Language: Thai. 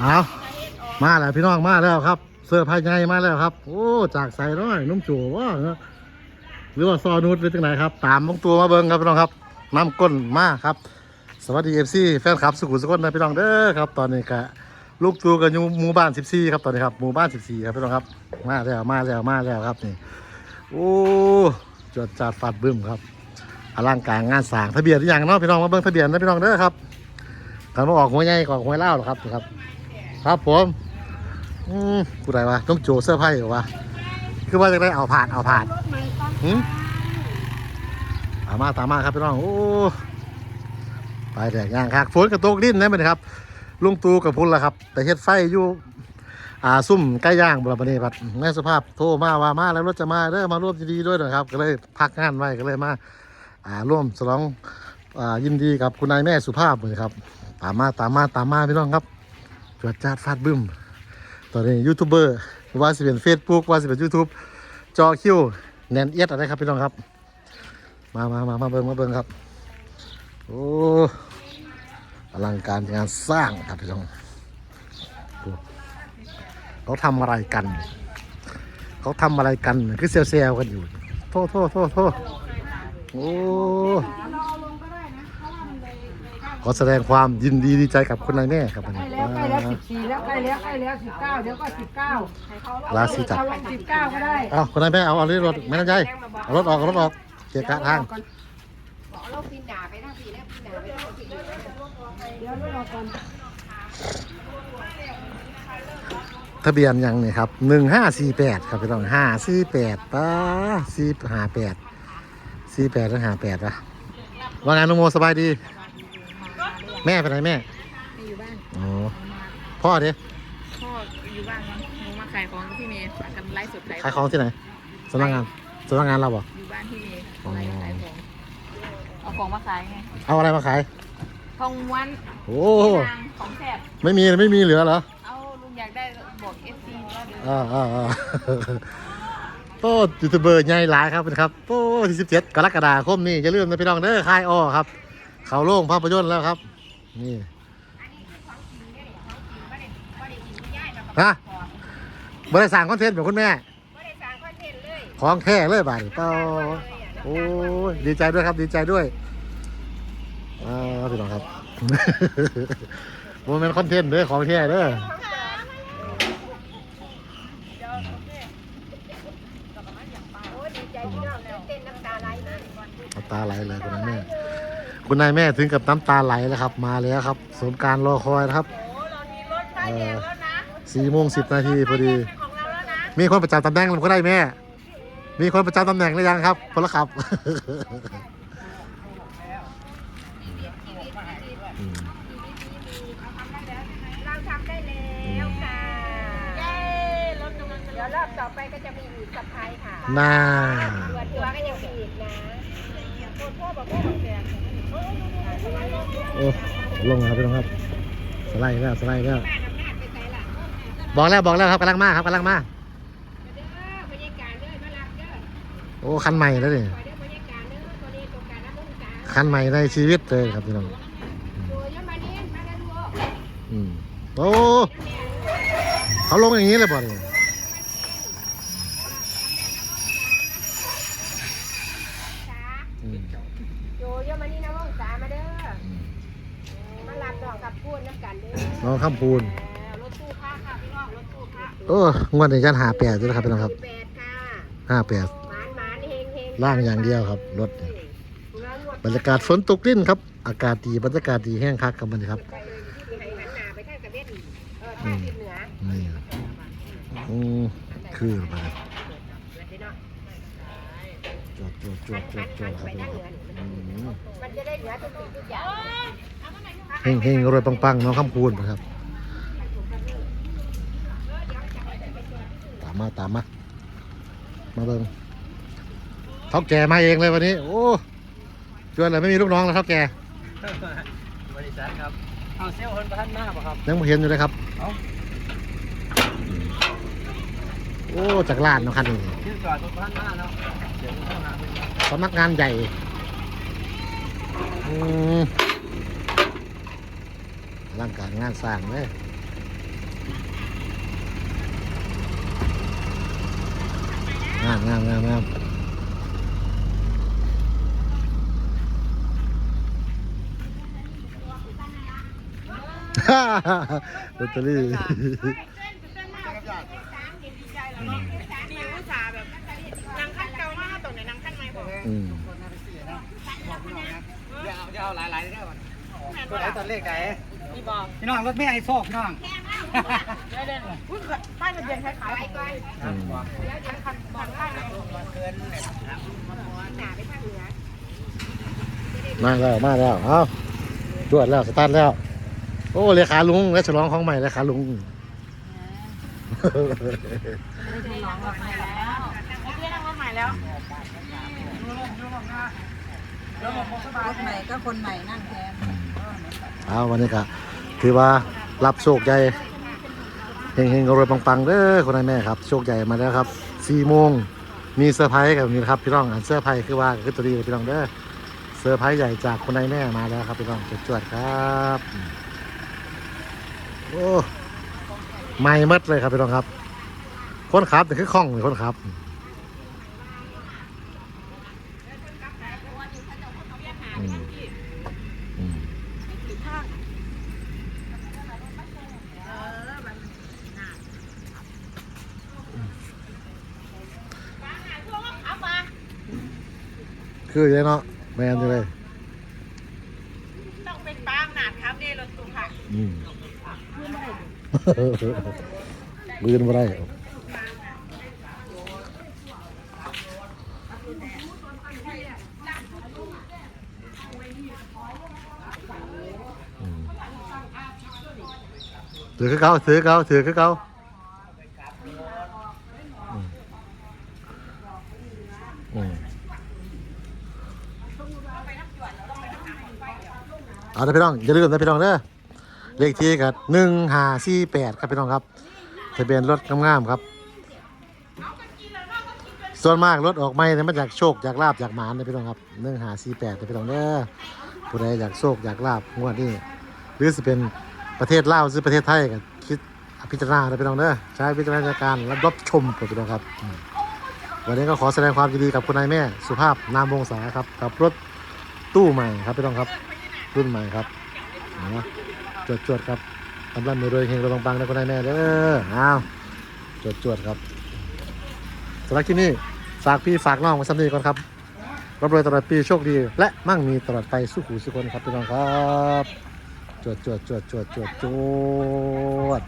เอามาแล้วพี่น้องมาแล้วครับ เสื้อผ้าใหญ่มาแล้วครับ โอ้จากใส่น้อยนุ่มจูว่าหรือว่าซอนุดหรือจังไหนครับ ตามมงตัวมาเบิ่งครับพี่น้องครับน้ำก้นมาครับ สวัสดีเอฟซีแฟนคลับสุขุมสุขนนะพี่น้องเด้อครับ ตอนนี้กะลูกตัวกันอยู่หมู่บ้าน14ครับตอนนี้ครับหมู่บ้าน14ครับพี่น้องครับ มาแล้วมาแล้วมาแล้วครับนี่โอ้จวดจัดฟัดบึ้มครับอลังการงานสร้างทะเบียนหรือยังเนาะพี่น้องมาเบิ่งทะเบียนนะพี่น้องเด้อครับการมาออกหัวใหญ่ออกหัวเล่าหรอครับครับ ครับผมอืมผู้ใดวะต้องโจเสื้อผ้าหรอวะคือว่าจะได้เอาผ่านเอาผ่านหืมตามมาตามมาครับพี่น้องโอ้ไปแดกย่างคักฝนกระตกดิ้นนะมันครับลุงตูกับพุ่นละครับแต่เฮ็ดไฟอยู่อ่าซุ่มใกล้ย่างบุรพนีพัดแม่สภาพโทรมาว่ามาแล้วรถจะมาเด้อมาร่วมยินดีด้วยน่อยครับ ก็เลยพักงานไว้ก็เลยมาอ่าร่วมฉลองอ่ายินดีกับคุณนายแม่สุภาพเลยครับ ตามมาตามมาตามมาพี่น้องครับ จวดจาดฟาดบึ้ม ตอนนี้ยูทูบเบอร์ว่าสิเป็นเฟซบุ๊กว่าสิเป็นยูทูบจอคิวแนนเอียดอะไรครับพี่น้องครับ มามามามาเบิ่งมาเบิ่งครับ โอ้อลังการงานสร้างครับพี่น้องเขาทำอะไรกัน เขาทำอะไรกัน คือเซลล์กันอยู่ โทษโทษโทษโทษโอ้ ขอแสดงความยินดีดีใจกับคุณนายแม่ครับวันใกล้นี้แล้วใกล้แล้วสิบสี่แล้วใกล้แล้วใกล้แล้วสิบเก้าเดี๋ยวก็สิบเก้าราศีจับเอาลงสิบเก้าก็ได้เอาคุณนายแม่เอาเอารถไม่ต้องใจเอารถออกเอารถออกเกียร์กะทางเราปีนด่าไปทางปีแล้วปีนด่าไปทางปีเดี๋ยวรอก่อนทะเบียนยังเนี่ยครับหนึ่งห้าสี่แปดครับพี่น้องห้าสี่แปดป้าสี่ห้าแปดสี่แปดแล้วห้าแปดปะว่าไงน้องโมสบายดี แม่ไปไหนแม่ไม่อยู่บ้านอ๋อพ่อเด้พ่ออยู่บ้านมั้งหนูมาขายของกับพี่เมย์ฝากกันไลฟ์สดขายขายของที่ไหนสำนักงานสำนักงานเราบ่อยู่บ้านพี่เมย์อ๋อไลฟ์ขายของเอาของมาขายไงเอาอะไรมาขายทองม้วนโอ้นางของแสบไม่มีไม่มีเหลือเหรอเอาลุงอยากได้บอกเอฟซีว่าเดี๋ยวอ่าอ่าอ่าโอ้ยูทูบเบอร์ใหญ่หลายครับนะครับโอ้ที่สิบเจ็ดกรกฎาคมนี่อย่าลืมนะพี่น้องเด้อค่ายอ้อครับ เขาโล่งภาพยนตร์แล้วครับ นี่ฮะบริษัทคอนเทนต์แบบคุณแม่ไม่ได้สร้างคอนเทนต์เลยของแท้เลยบ่ายเป้าโอ้ยดีใจด้วยครับดีใจด้วยอ่าพี่น้องครับโมเมนต์คอนเทนต์เด้อของแท้เด้อโอ้ดีใจพี่น้องเต้นน้ำตาไหลเลยน้ำตาไหลเลยคุณนายแม่ คุณนายแม่ถึงกับน้ำตาไหลแล้วครับ มาแล้วครับสมการรอคอยนะครับโอ้เรามีรถป้ายแดงแล้วนะสี่โมงสิบนาทีพอดีเป็นของเราแล้วนะมีคนประจำตำแหน่งแล้วก็ได้แม่ มีคนประจำตำแหน่งหรือยังครับพลขับอืมเราทำได้แล้วค่ะเย้รถกำลังเดี๋ยวรอบต่อไปก็จะมีอีกสะพายค่ะน่าตัวตัวก็ยังมีอีกนะโคตรพ่อบอกพ่อบอกแก โอ้ลงแล้วพี่น้องครับ สไลด์แล้วสไลด์แล้วบอกแล้วบอกแล้วครับกำลังมาครับกำลังมากโอ้คันใหม่แล้วนี่คอยเด้อบรรยากาศเด้อตัวนี้ตรงการน้ำมันตาคันใหม่ในชีวิตเลยครับพี่น้องโอ้เขาลงอย่างนี้เลยบ่เนี่ยอืม ดูยมานี่นะว่องสามาเด้อมารับดอกกับพูดน้ำกันเด้อน้องข้ามปูนรถตู้ค่าค่ะพี่น้องรถตู้ค่าโอ้งวดนี้กันหาแปดด้วยนะครับพี่น้องครับแปดค่ะห้าแปดหมานหมานเฮงเฮงล่างอย่างเดียวครับรถเนี่ยบรรยากาศฝนตกลิ้นครับ อากาศดีบรรยากาศดีแห้งคักครับมันครับไปเลยที่ไหนหันหน้าไปทางตะเวนเออทางทิศเหนือนี่อืมคือไปจวดจวดจวดจวดจวดครับพี่น้องครับอืมมันจะได้เหนือทุกสิ่งทุกอย่างเฮงเฮงรวยปังๆน้องข้ามคูณนะครับ ตา มมาตามมา มาเบิ่งเท่าแก่มาเองเลยวันนี้ โอ้ชวนเลยไม่มีลูกน้องแล้วเท่าแก่บริษัทครับ เอาเซลล์คนประทันหน้าป่ะครับยังไม่เห็นอยู่เลยครับ เอ้าโอ้จากลานเนาะคันนี้ชื่อจอดคนประทันหน้าเนาะเดี๋ยวเข้าหาเป็นสำนักงานใหญ่อืมร่างการงานสร้างเลยาม งามงามงามฮ่าฮ่าฮ่าลอตเตอรี่ดีอุตส่าห์แบบนางขั้นเก่ามากตรงไหนนางขั้นใหม่บอกอืมเดี๋ยวเอาเดี๋ยวเอาหลายๆเด้อวันตัวไหนตัวเลขไหนพี่บอกพี่น้องรถไม่ให้โชคพี่น้องได้เด่นอุ้ย ป้ายทะเบียนคล้ายๆไปก่อนอืมเดี๋ยวยังคันคันป้ายนะหนาไปทางเหนือมาแล้วมาแล้วเอาตรวจแล้วสตาร์ทแล้ว โอ้เลขาลุงและฉลองของใหม่เลขาลุงเรียนรถใหม่แล้วรถใหม่ก็คนใหม่นั่งแทนเอาวันนี้ก็ถือว่ารับโชคใหญ่ เฮงๆรวยปังๆเด้อคนนายแม่ครับ โชคใหญ่มาแล้วครับสี่โมงมีเซอร์ไพรส์กับนี่นะครับพี่น้องอันเซอร์ไพรส์คือว่าคือตัวดีเลยพี่น้องเด้อเซอร์ไพรส์ใหญ่จากคนนายแม่มาแล้วครับพี่น้องจวดครับโอ้ไม่มัดเลยครับพี่น้องครับ คนขับนี่คือคล่องเลยคนขับอืมอืม เอามา คือยังเนาะแมนอยู่เลยต้องเป็นป้ามหนาดครับเนี่ยรถตู้ค่ะอืมลืนมาได้อืมถือคือเขาถือเขาถือคือเขาอืมอืม เอาเด้พี่น้องอย่าลืมนะพี่น้องเด้อเลขที่กับหนึ่งห้าสี่แปดครับพี่น้องครับทะเบียนรถงามๆครับ ส่วนมากรถออกไม่เนี่ยมาจากโชคจากลาบจากหมานนะพี่น้องครับหนึ่งหาสี่แปดนะพี่น้องเด้อผู้ใดอยากโชคอยากลาบงวดนี้หรือจะเป็นประเทศลาวหรือประเทศไทยก็คิดพิจารณานะพี่น้องเด้อใช้วิจารณญาณและรับชมครับพี่น้องครับ วันนี้ก็ขอแสดงความยินดีกับคุณนายแม่ สุภาพนามวงศาครับกับรถ ตู้ใหม่ครับพี่น้องครับ รุ่นใหม่ครับนะจวดจวดๆครับกำลังมือรวยเฮงเราปังๆนะคุณนายแม่เด้ออ้าวจวดจวดๆครับสำหรับที่นี่ฝากพี่ฝากน้องไว้สักนิดก่อนครับรับรวยตลอดปีโชคดี และมั่งมีตลอดไปสู้หูสุคนครับพี่น้องครับ จวดจวดจวดจวดจวดจวด